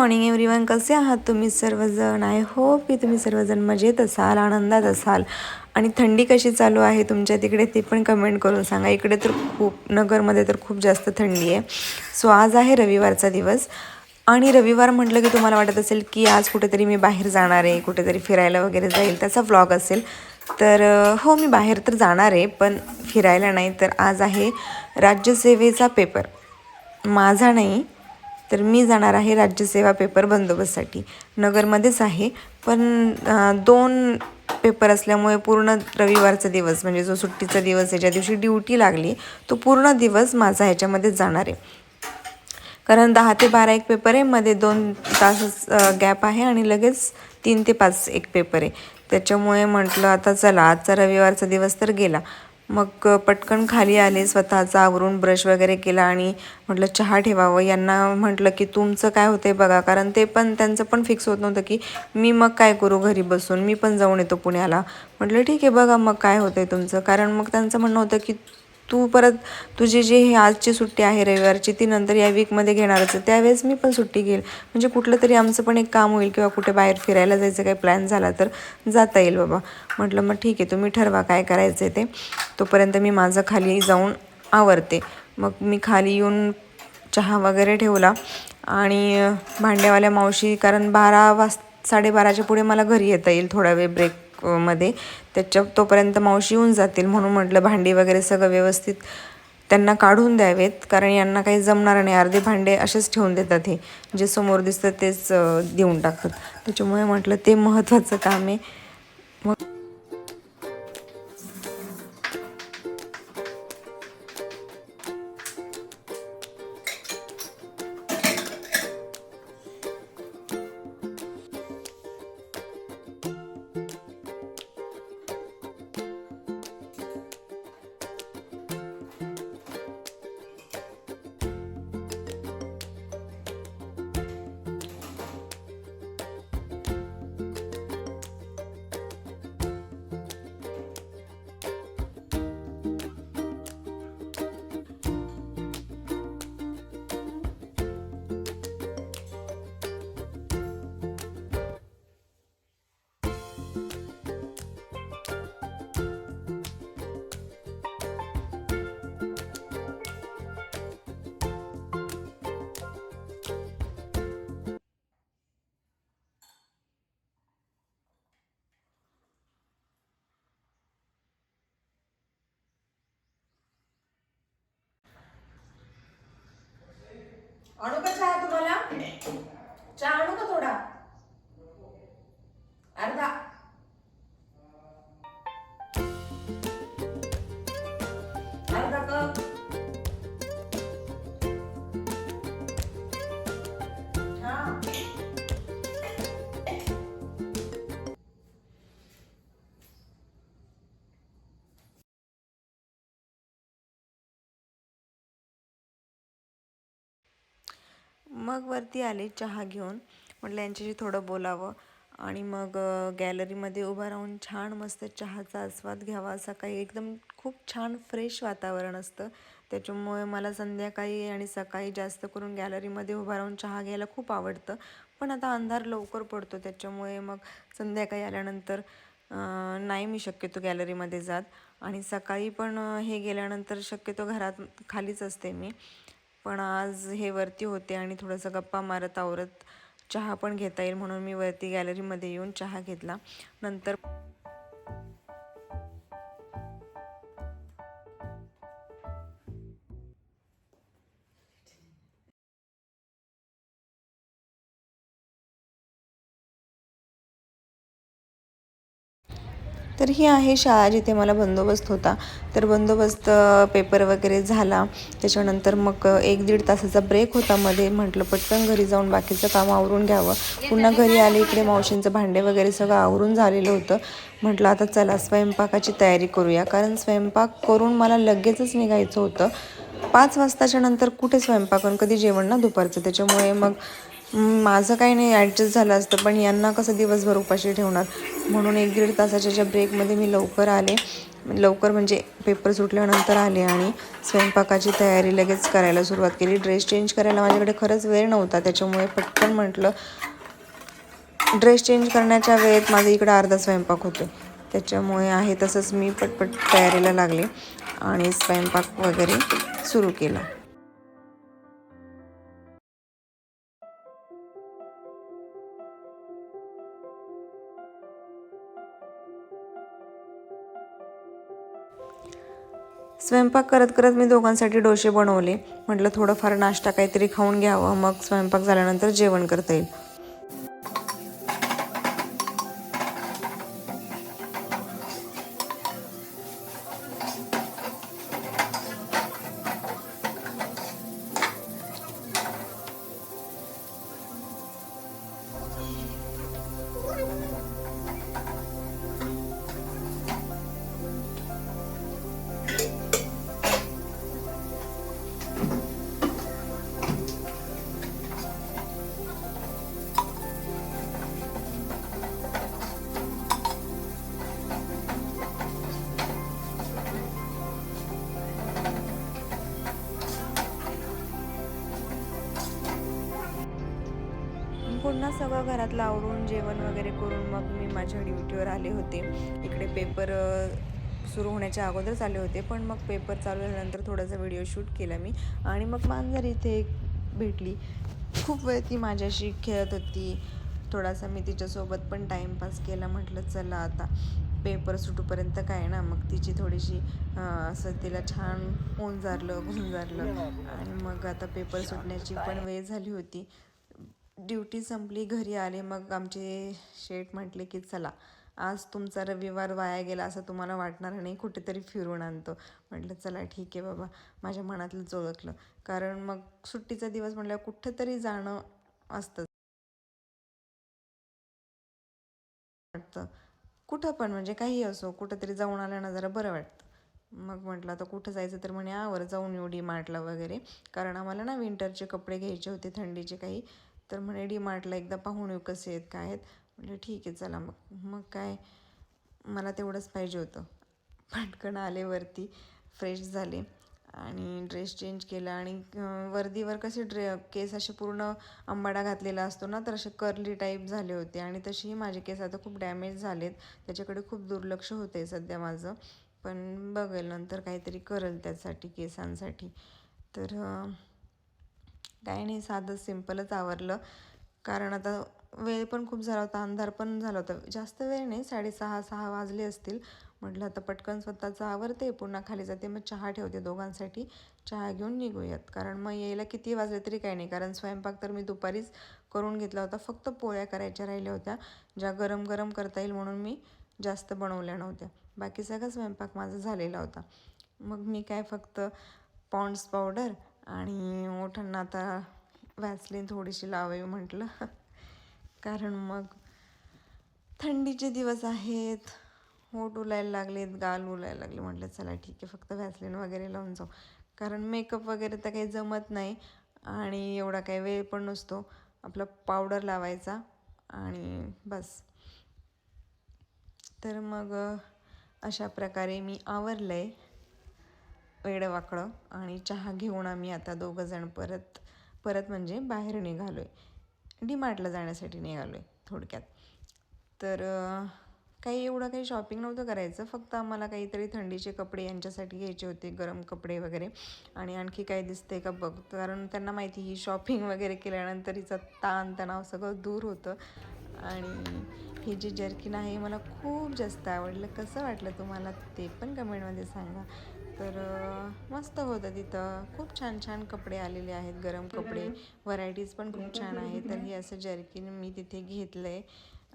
Morning everyone कसे आहात तुम्ही सर्वजण? आय होप की तुम्ही सर्वजण मजेत असाल आनंदात असाल. आणि थंडी कशी चालू आहे तुमच्या तिकडे ते पण कमेंट करून सांगा. इकडे तर खूप नगरमध्ये तर खूप जास्त थंडी आहे. सो आज आहे रविवारचा दिवस. आणि रविवार म्हटलं की तुम्हाला वाटत असेल की आज कुठेतरी मी बाहेर जाणार आहे कुठेतरी फिरायला वगैरे जाईल त्याचा व्लॉग असेल. तर हो मी बाहेर तर जाणार आहे पण फिरायला नाही. तर आज आहे राज्यसेवेचा पेपर माझा नाही तर मी जाणार आहे राज्यसेवा पेपर बंदोबस्तसाठी. नगरमध्येच आहे पण दोन पेपर असल्यामुळे पूर्ण रविवारचा दिवस म्हणजे जो सुट्टीचा दिवस आहे ज्या दिवशी ड्युटी लागली तो पूर्ण दिवस माझा ह्याच्यामध्येच जाणार आहे. कारण दहा ते बारा एक पेपर आहे मध्ये दोन तास गॅप आहे आणि लगेच तीन ते पाच एक पेपर आहे. त्याच्यामुळे म्हटलं आता चला आजचा रविवारचा दिवस तर गेला. मग पटकन खाली आले स्वतःचा आवरून ब्रश वगैरे केला आणि म्हटलं चहा ठेवावं. यांना म्हटलं की तुमचं काय होतंय बघा कारण ते पण त्यांचं पण फिक्स होत नव्हतं की मी मग काय करू घरी बसून? मी पण जाऊन येतो पुण्याला. म्हटलं ठीक आहे बघा मग काय होतंय तुमचं. कारण मग त्यांचं म्हणणं होतं की तू परत तुझी जी ही आजची सुट्टी आहे रविवारची ती नंतर या वीकमध्ये घेणारच आहे. त्यावेळेस मी पण सुट्टी घेईल. म्हणजे कुठलं तरी आमचं पण एक काम होईल किंवा कुठे बाहेर फिरायला जायचं काही प्लॅन झाला तर जाता येईल बाबा. म्हटलं मग ठीक आहे तुम्ही ठरवा काय करायचं आहे ते. तोपर्यंत मी माझं खाली जाऊन आवरते. मग मी खाली येऊन चहा वगैरे ठेवला आणि भांड्यावाल्या मावशी कारण बारा वाज साडेबाराच्या पुढे मला घरी येता येईल थोडा वेळ ब्रेकमध्ये. त्याच्या तोपर्यंत मावशी येऊन जातील म्हणून म्हटलं भांडी वगैरे सगळं व्यवस्थित त्यांना काढून द्यावेत कारण यांना काही जमणार नाही. अर्धे भांडे असेच ठेवून देतात हे. जे समोर दिसतं तेच देऊन टाकतात. त्याच्यामुळे म्हटलं ते महत्त्वाचं काम आहे. आणू का चहा तुम्हाला? चहा आणू का थोडा? अर्धा. मग वरती आले चहा घेऊन. म्हटलं यांच्याशी थोडं बोलावं. आणि मग गॅलरीमध्ये उभं राहून छान मस्त चहाचा आस्वाद घ्यावा सकाळी एकदम खूप छान फ्रेश वातावरण असतं. त्याच्यामुळे मला संध्याकाळी आणि सकाळी जास्त करून गॅलरीमध्ये उभं राहून चहा घ्यायला खूप आवडतं. पण आता अंधार लवकर पडतो त्याच्यामुळे मग संध्याकाळी आल्यानंतर नाही मी शक्यतो गॅलरीमध्ये जात. आणि सकाळी पण हे गेल्यानंतर शक्यतो घरात खालीच असते मी. पण आज हे वरती होते आणि थोडंसं गप्पा मारत आवरत चहा पण घेता येईल म्हणून मी वरती गॅलरीमध्ये येऊन चहा घेतला. नंतर तर ही आहे शाळा जिथे मला बंदोबस्त होता. तर बंदोबस्त पेपर वगैरे झाला. त्याच्यानंतर मग एक दीड तासाचा ब्रेक होता मध्ये. म्हटलं पटकन घरी जाऊन बाकीचं काम आवरून घ्यावं. पुन्हा घरी आले इकडे मावशींचं भांडे वगैरे सगळं आवरून झालेलं होतं. म्हटलं आता चला स्वयंपाकाची तयारी करूया. कारण स्वयंपाक करून मला लगेचच निघायचं होतं. पाच वाजताच्या नंतर कुठे स्वयंपाक? आणि कधी जेवण ना दुपारचं. त्याच्यामुळे मग माझं काही नाही ॲडजस्ट झालं असतं पण यांना कसं दिवसभर उपाशी ठेवणार? म्हणून एक दीड तासाच्या ज्या ब्रेकमध्ये मी लवकर आले लवकर म्हणजे पेपर सुटल्यानंतर आले आणि स्वयंपाकाची तयारी लगेच करायला सुरुवात केली. ड्रेस चेंज करायला माझ्याकडे खरंच वेळ नव्हता त्याच्यामुळे पटकन म्हटलं ड्रेस चेंज करण्याच्या वेळेत माझं इकडं अर्धा स्वयंपाक होतो त्याच्यामुळे आहे तसंच मी पटपट तयारीला लागले आणि स्वयंपाक वगैरे सुरू केला. स्वयंपाक करत करत मी दोघांसाठी डोसे बनवले. म्हटलं थोडंफार नाश्ता काहीतरी खाऊन घ्यावं. मग स्वयंपाक झाल्यानंतर जेवण करता येईल. पुन्हा सगळं घरातलं आवरून जेवण वगैरे करून मग मी माझ्या ड्युटीवर आले होते. इकडे पेपर सुरू होण्याच्या अगोदरच आले होते. पण मग पेपर चालू झाल्यानंतर थोडासा व्हिडिओ शूट केला मी. आणि मग मांजर इथे भेटली. खूप वेळ ती माझ्याशी खेळत होती. थोडासा मी तिच्यासोबत पण टाईमपास केला. म्हटलं चला आता पेपर सुटूपर्यंत काय ना? मग तिची थोडीशी असं तिला छान ओंजारलं गुंजारलं आणि मग आता पेपर सुटण्याची पण वेळ झाली होती. ड्युटी संपली घरी आले मग आमचे शेठ म्हटले की चला आज तुमचा रविवार वाया गेला असं तुम्हाला वाटणार नाही कुठेतरी फिरून आणतो. म्हटलं चला ठीक आहे बाबा. माझ्या मनातलंच ओळखलं कारण मग सुट्टीचा दिवस म्हटल्यावर कुठंतरी जाणं असतं. वाटतं. कुठं पण म्हणजे काही असो कुठंतरी जाऊन आल्यानं जरा बरं वाटतं. मग म्हटलं आता कुठं जायचं? तर म्हणे आवर जाऊन येऊ डी मार्टला वगैरे. कारण आम्हाला ना विंटरचे कपडे घ्यायचे होते थंडीचे काही. तर म्हणे डी मार्टला एकदा पाहून येऊ कसे आहेत काय आहेत. म्हणजे ठीक आहे चला मग. मग काय मला तेवढंच पाहिजे होतं. पटकन आले वरती फ्रेश झाले आणि ड्रेस चेंज केला आणि वर्दीवर कसे ड्रे केस असे पूर्ण आंबाडा घातलेला असतो ना तर असे कर्ली टाईप झाले होते आणि तशीही माझे केस आता खूप डॅमेज झालेत. त्याच्याकडे खूप दुर्लक्ष होते आहे सध्या माझं. पण बघेल नंतर काहीतरी करेल त्यासाठी केसांसाठी. तर काही नाही साधं सिम्पलच आवरलं. कारण आता वेळ पण खूप झाला होता अंधार पण झाला होता. जास्त वेळ नाही साडेसहा सहा वाजले असतील. म्हटलं आता पटकन स्वतःचं आवरते पुन्हा खाली जाते मग चहा ठेवते दोघांसाठी. चहा घेऊन निघूयात. कारण मग यायला किती वाजले तरी काही नाही. कारण स्वयंपाक तर मी दुपारीच करून घेतला होता. फक्त पोळ्या करायच्या राहिल्या होत्या ज्या गरम गरम करता येईल म्हणून मी जास्त बनवल्या नव्हत्या. बाकी सगळा स्वयंपाक माझा झालेला होता. मग मी काय फक्त पॉन्ड्स पावडर आणि ओठांना आता वॅसलीन थोडीशी लावावी म्हटलं. कारण मग थंडीचे दिवस आहेत. होट उलायला लागलेत गाल उलायला लागले. म्हटलं चला ठीक आहे फक्त व्हॅसलिन वगैरे लावून जाऊ. कारण मेकअप वगैरे तर काही जमत नाही आणि एवढा काही वेळ पण नसतो. आपला पावडर लावायचा आणि बस. तर मग अशा प्रकारे मी आवरलं आहे वेडं वाकडं आणि चहा घेऊन आम्ही आता दोघं जण परत परत म्हणजे बाहेर निघालो आहे डीमार्टला जाण्यासाठी निघालो आहे थोडक्यात. तर काही एवढं काही शॉपिंग नव्हतं करायचं. फक्त आम्हाला काहीतरी थंडीचे कपडे यांच्यासाठी घ्यायचे होते गरम कपडे वगैरे. आणि आणखी काय दिसते का बघ. कारण त्यांना माहिती ही शॉपिंग वगैरे केल्यानंतर हिचा ताण तणाव सगळं दूर होतं. आणि हे जे जर्किन आहे मला खूप जास्त आवडलं. कसं वाटलं तुम्हाला ते पण कमेंटमध्ये सांगा. तर मस्त होतं तिथं. खूप छान छान कपडे आलेले आहेत गरम कपडे. व्हरायटीज पण खूप छान आहेत. तर हे असं जर्किन मी तिथे घेतलं आहे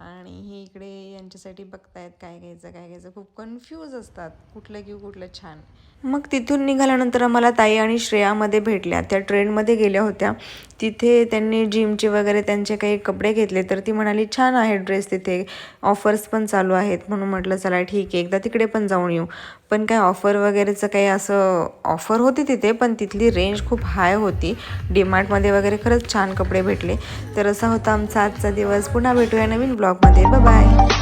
आणि हे इकडे यांच्यासाठी बघतायत काय घ्यायचं काय घ्यायचं. खूप कन्फ्यूज असतात. कुठलं घेऊ कुठलं छान. मग तिथून निघाल्यानंतर आम्हाला ताई आणि श्रेयामध्ये भेटल्या. त्या ट्रेनमध्ये गेल्या होत्या. तिथे त्यांनी जिमचे वगैरे त्यांचे काही कपडे घेतले. तर ती म्हणाली छान आहे ड्रेस तिथे. ऑफर्स पण चालू आहेत. म्हणून म्हटलं चला ठीक आहे. एकदा तिकडे पण जाऊन येऊ. पण काय ऑफर वगैरेचं काही असं ऑफर होती तिथे पण तिथली रेंज खूप हाय होती. डीमार्टमध्ये वगैरे खरंच छान कपडे भेटले. तर असा होता आमचा आजचा दिवस. पुन्हा भेटूया नवीन ब्लॉगमध्ये बाय